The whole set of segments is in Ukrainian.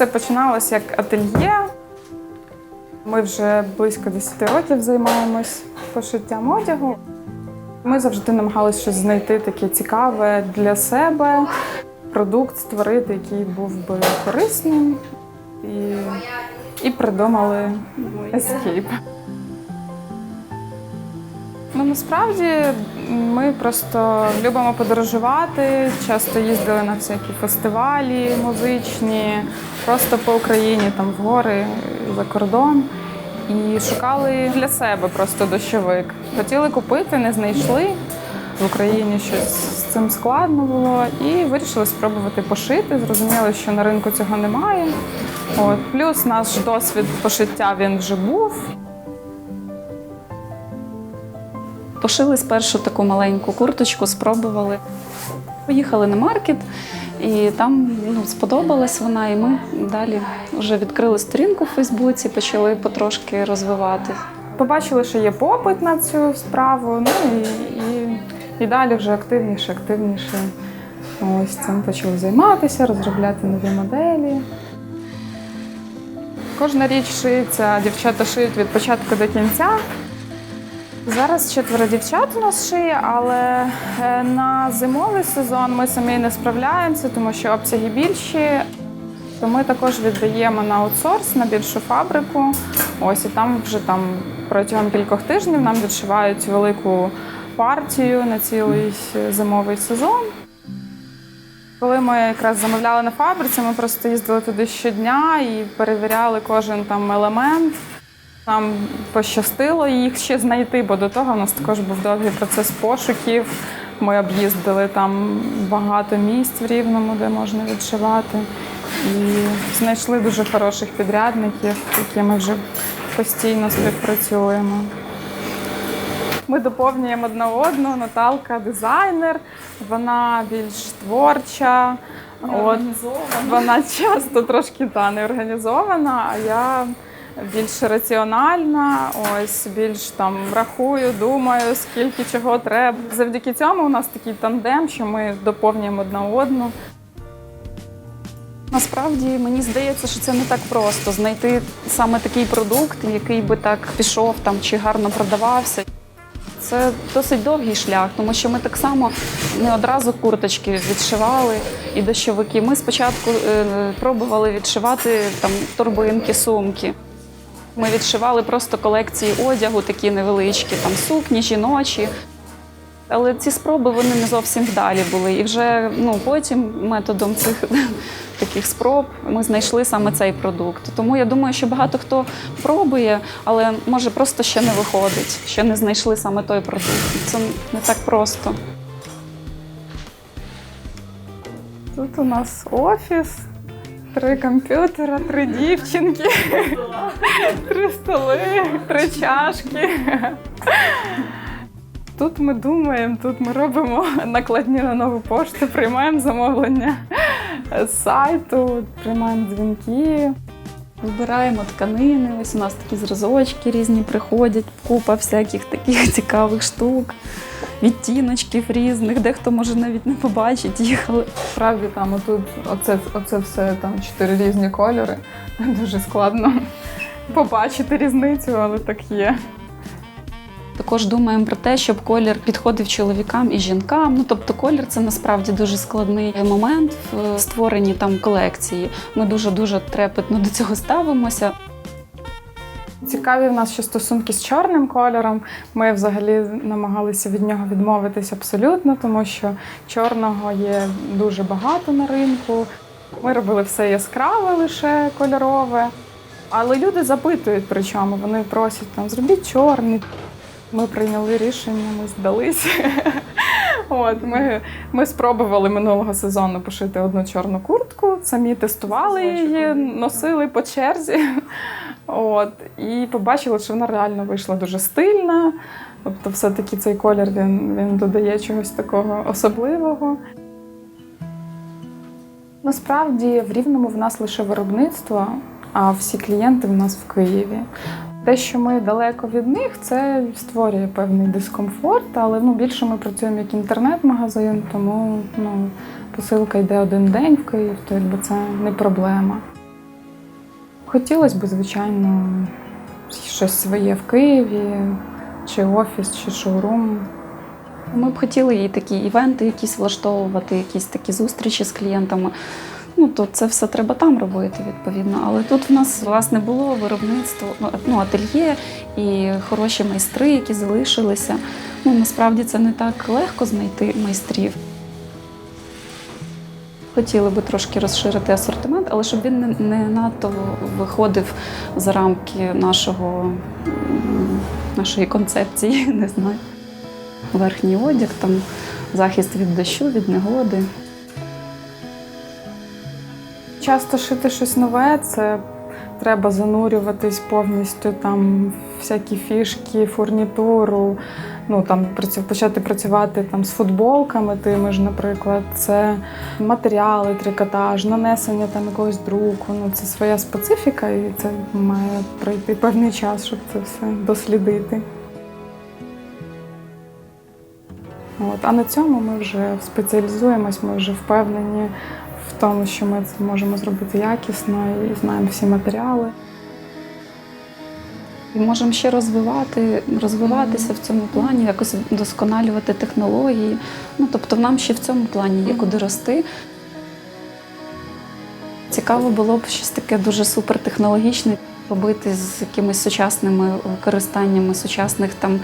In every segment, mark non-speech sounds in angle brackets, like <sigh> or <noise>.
все починалося як ательє. Ми вже близько 10 років займаємось пошиттям одягу. Ми завжди намагалися щось знайти таке цікаве для себе, продукт створити, який був би корисним. І, і придумали Escape. Ну, насправді ми просто любимо подорожувати, часто їздили на всякі фестивалі музичні, просто по Україні, там в гори, за кордон. І шукали для себе просто дощовик. Хотіли купити, не знайшли. В Україні щось з цим складно було, і вирішили спробувати пошити. Зрозуміли, що на ринку цього немає. От. Плюс наш досвід пошиття він вже був. Пошили спершу таку маленьку курточку, спробували. Поїхали на маркет, і там ну, сподобалась вона, і ми далі вже відкрили сторінку в Фейсбуці, почали потрошки розвивати. Побачили, що є попит на цю справу, ну і, і, і далі вже активніше, активніше. Ось цим почали займатися, розробляти нові моделі. Кожна річ шиється, дівчата шиють від початку до кінця. Зараз четверо дівчат у нас шиє, але е, на зимовий сезон ми самі не справляємося, тому що обсяги більші. То ми також віддаємо на аутсорс на більшу фабрику. Ось і там вже там протягом кількох тижнів нам відшивають велику партію на цілий зимовий сезон. Коли ми якраз замовляли на фабриці, ми просто їздили туди щодня і перевіряли кожен там елемент. Нам пощастило їх ще знайти, бо до того в нас також був довгий процес пошуків. Ми об'їздили там багато місць в Рівному, де можна відшивати. І знайшли дуже хороших підрядників, з якими вже постійно співпрацюємо. Ми доповнюємо одна одну. Наталка дизайнер, вона більш творча. От, вона часто трошки та, не організована, а я більш раціональна, ось більш там рахую, думаю, скільки чого треба. Завдяки цьому у нас такий тандем, що ми доповнюємо одна одну. Насправді мені здається, що це не так просто знайти саме такий продукт, який би так пішов там чи гарно продавався. Це досить довгий шлях, тому що ми так само не одразу курточки відшивали і дощовики. Ми спочатку е, пробували відшивати там торбинки, сумки. Ми відшивали просто колекції одягу, такі невеличкі, там сукні, жіночі. Але ці спроби вони не зовсім вдалі були. І вже ну, потім методом цих <laughs> таких спроб ми знайшли саме цей продукт. Тому я думаю, що багато хто пробує, але може просто ще не виходить, ще не знайшли саме той продукт. Це не так просто. Тут у нас офіс, три комп'ютера, три дівчинки, три столи, три чашки. Тут ми думаємо, тут ми робимо накладні на нову пошту, приймаємо замовлення з сайту, приймаємо дзвінки. Вибираємо тканини. Ось у нас такі зразочки різні приходять, купа всяких таких цікавих штук, відтіночків різних, дехто може навіть не побачить їх. але Справді там отут оце, оце все там чотири різні кольори. Дуже складно побачити різницю, але так є. Також думаємо про те, щоб колір підходив чоловікам і жінкам. Ну тобто, колір це насправді дуже складний момент в створенні там колекції. Ми дуже дуже трепетно до цього ставимося. Цікаві в нас ще стосунки з чорним кольором. Ми взагалі намагалися від нього відмовитись абсолютно, тому що чорного є дуже багато на ринку. Ми робили все яскраве, лише кольорове. Але люди запитують, причому вони просять там зробіть чорний. Ми прийняли рішення, ми здалися. <laughs> От, ми, ми спробували минулого сезону пошити одну чорну куртку, самі тестували її, носили по черзі. От, і побачили, що вона реально вийшла дуже стильна. Тобто, все-таки цей колір він, він додає чогось такого особливого. Насправді в Рівному в нас лише виробництво, а всі клієнти в нас в Києві. Те, що ми далеко від них, це створює певний дискомфорт, але ну, більше ми працюємо як інтернет-магазин, тому ну, посилка йде один день в Київ, то якби це не проблема. Хотілося б, звичайно, щось своє в Києві, чи офіс, чи шоурум. Ми б хотіли і такі івенти якісь влаштовувати, якісь такі зустрічі з клієнтами. Ну, то це все треба там робити, відповідно. Але тут в нас власне було виробництво, ну, ательє і хороші майстри, які залишилися. Ну, насправді це не так легко знайти майстрів. Хотіли би трошки розширити асортимент, але щоб він не, не надто виходив за рамки нашого, нашої концепції, <laughs> не знаю. Верхній одяг, там захист від дощу, від негоди. Часто шити щось нове, це треба занурюватись повністю там всякі фішки, фурнітуру. Ну там почати працювати там з футболками тими ж, наприклад, це матеріали, трикотаж, нанесення там якогось друку. Ну це своя специфіка, і це має пройти певний час, щоб це все дослідити. От. А на цьому ми вже спеціалізуємось, ми вже впевнені в тому, що ми це можемо зробити якісно і знаємо всі матеріали. І можемо ще розвивати, розвиватися в цьому плані, якось вдосконалювати технології. Ну, тобто нам ще в цьому плані є куди рости. Цікаво було б щось таке дуже супертехнологічне робити з якимись сучасними використаннями сучасних там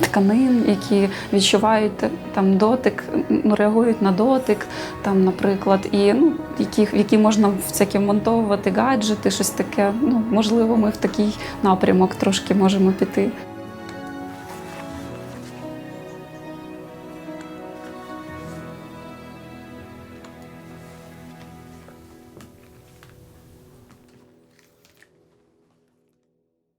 тканин, які відчувають там дотик, ну, реагують на дотик, там, наприклад, і ну, які, які можна всякі монтовувати гаджети, щось таке. Ну, можливо, ми в такий напрямок трошки можемо піти.